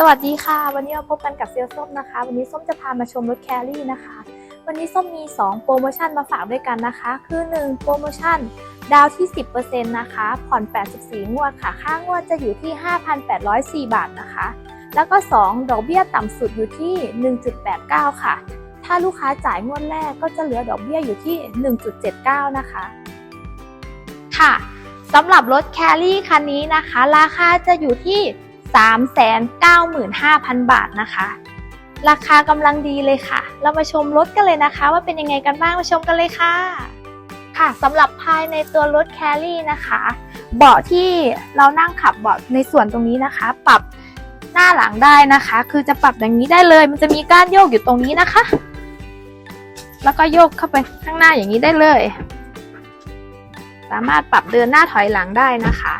สวัสดีค่ะ วันนี้เราพบกันกับเซลลส้มนะคะ วันนี้ส้มจะพามาชมรถแครี่นะคะ วันนี้ส้มมี 2 โปรโมชั่นมาฝากด้วยกันนะคะ คือ 1 โปรโมชั่น ดาวที่ 10%นะคะ ผ่อน 84 งวดค่ะ ค่างวดจะอยู่ที่ 5,804 บาทนะคะ แล้วก็ 2 ดอกเบี้ยต่ำสุดอยู่ที่ 1.89 ค่ะ ถ้าลูกค้าจ่ายงวดแรกก็จะเหลือดอกเบี้ยอยู่ที่ 1.79 นะคะ ค่ะสำหรับรถแครี่คันนี้นะคะ ราคาจะอยู่ที่ 395,000 บาทนะคะ ราคากำลังดีเลยค่ะ เรามาชมรถกันเลยนะคะ ว่าเป็นยังไงกันบ้างมาชมกันเลยค่ะ ค่ะสำหรับภายในตัวรถแครี่นะคะ เบาะที่เรานั่งขับเบาะในส่วนตรงนี้นะคะ ปรับหน้าหลังได้นะคะ คือจะปรับอย่างนี้ได้เลย มันจะมีก้านโยกอยู่ตรงนี้นะคะ แล้วก็โยกเข้าไปข้างหน้าอย่างนี้ได้เลย สามารถปรับเดินหน้าถอยหลังได้นะคะ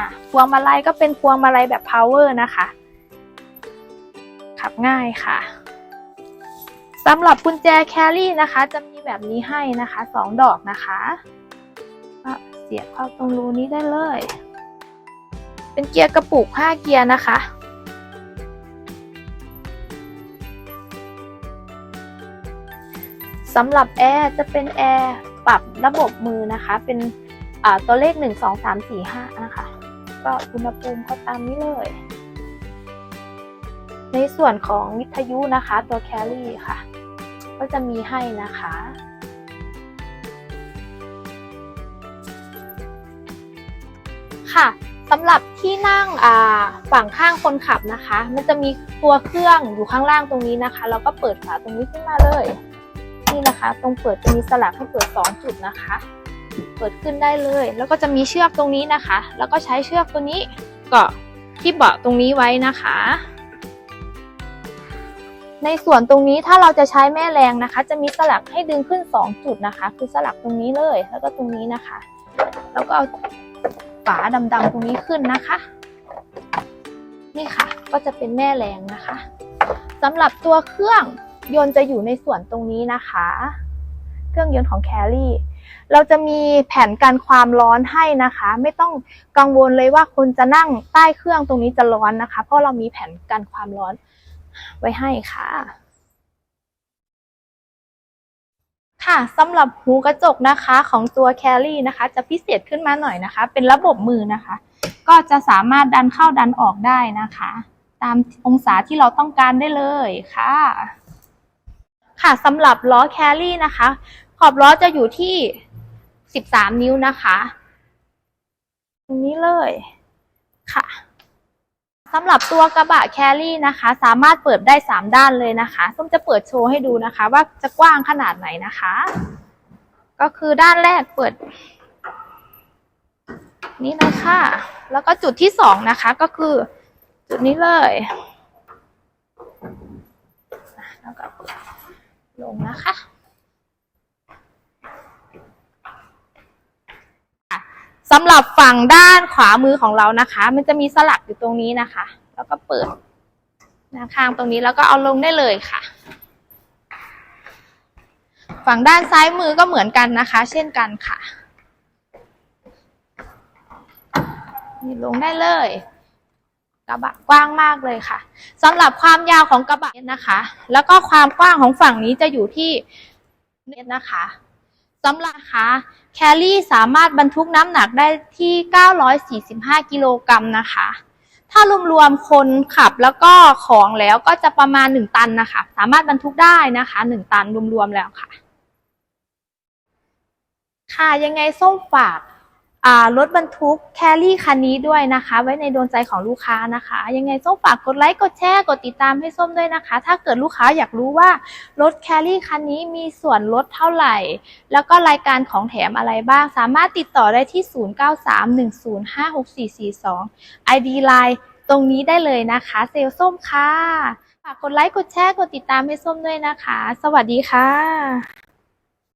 อะพวงมาลัยก็เป็นพวงมาลัยแบบ power นะคะ ขับง่ายค่ะสำหรับกุญแจแครี่นะคะ จะมีแบบนี้ให้นะคะสองดอกนะคะก็เสียบเข้าตรงรูนี้ได้เลย เป็นเกียร์กระปุก5เกียร์นะคะสำหรับแอร์จะเป็นแอร์ปรับระบบมือนะคะ เป็นตัวเลข 1 2 3 4 5 นะคะ ก็อุณหภูมิก็ตามนี้เลย ในส่วนของวิทยุนะคะตัวแครี่ค่ะ ก็จะมีให้นะคะ ค่ะสำหรับที่นั่งฝั่งข้างคนขับนะคะ มันจะมีตัวเครื่องอยู่ข้างล่างตรงนี้นะคะ แล้วก็เปิดฝาตรงนี้ขึ้นมาเลย นี่นะคะ ตรงเปิดจะมีสลักให้เปิด 2 จุดนะคะ เปิดขึ้นได้เลย แล้วก็จะมีเชือกตรงนี้นะคะ แล้วก็ใช้เชือกตัวนี้เกาะที่เบาะตรงนี้ไว้นะคะ ในส่วนตรงนี้ถ้าเราจะใช้แม่แรงนะคะ จะมีสลักให้ดึงขึ้น 2 จุดนะคะ คือสลักตรงนี้เลยแล้วก็ตรงนี้นะคะ แล้วก็เอาฝาดำๆตรงนี้ขึ้นนะคะ นี่ค่ะก็จะเป็นแม่แรงนะคะสำหรับตัวเครื่องยนต์จะอยู่ในส่วนตรงนี้นะคะ เครื่องยนต์ของแครี่ เราจะมีแผ่นกันความร้อนให้นะคะ ไม่ต้องกังวลเลยว่าคนจะนั่งใต้เครื่องตรงนี้จะร้อนนะคะ เพราะเรามีแผ่นกันความร้อนไว้ให้ค่ะ ค่ะสำหรับหูกระจกนะคะของตัวแครี่นะคะ จะพิเศษขึ้นมาหน่อยนะคะ เป็นระบบมือนะคะ ก็จะสามารถดันเข้าดันออกได้นะคะ ตามองศาที่เราต้องการได้เลยค่ะค่ะสำหรับล้อแครี่นะคะ ขอบล้อจะอยู่ที่13นิ้วนะคะตรงนี้เลยค่ะสำหรับตัวกระบะแครี่นะคะ สามารถเปิดได้3ด้านเลยนะคะส้มจะเปิดโชว์ให้ดูนะคะ ว่าจะกว้างขนาดไหนนะคะ ก็คือด้านแรกเปิด นี่เลยค่ะ แล้วก็จุดที่สองนะคะ ก็คือจุดนี้เลยแล้วก็ลงนะคะ สำหรับฝั่งด้านขวามือของเรานะคะ มันจะมีสลักอยู่ตรงนี้นะคะ แล้วก็เปิดหน้าข้างตรงนี้แล้วก็เอาลงได้เลยค่ะ ฝั่งด้านซ้ายมือก็เหมือนกันนะคะ เช่นกันค่ะนี่ลงได้เลย กระบะกว้างมากเลยค่ะสำหรับความยาวของกระบะนะคะ แล้วก็ความกว้างของฝั่งนี้จะอยู่ที่เมตรนะคะ สำหรับนะคะแครี่สามารถบรรทุกน้ำหนักได้ที่ 945 กิโลกรัมนะคะ ถ้ารวมๆคนขับแล้วก็ของแล้วก็จะประมาณ 1 ตันนะคะ สามารถบรรทุกได้นะคะ 1 ตันรวมๆแล้วค่ะ ค่ะยังไงส้มฝาก รถบรรทุกแครี่คันนี้ด้วยนะคะ ไว้ในดวงใจของลูกค้านะคะ ยังไงส้มฝากกดไลค์กดแชร์กดติดตามให้ส้มด้วยนะคะ ถ้าเกิดลูกค้าอยากรู้ว่ารถแครี่คันนี้มีส่วนลดเท่าไหร่ แล้วก็รายการของแถมอะไรบ้าง สามารถติดต่อได้ที่ 0931056442 ID Line ตรงนี้ได้เลยนะคะ เซลลส้มค่ะฝากกดไลค์กดแชร์กดติดตามให้ส้มด้วยนะคะ สวัสดีค่ะ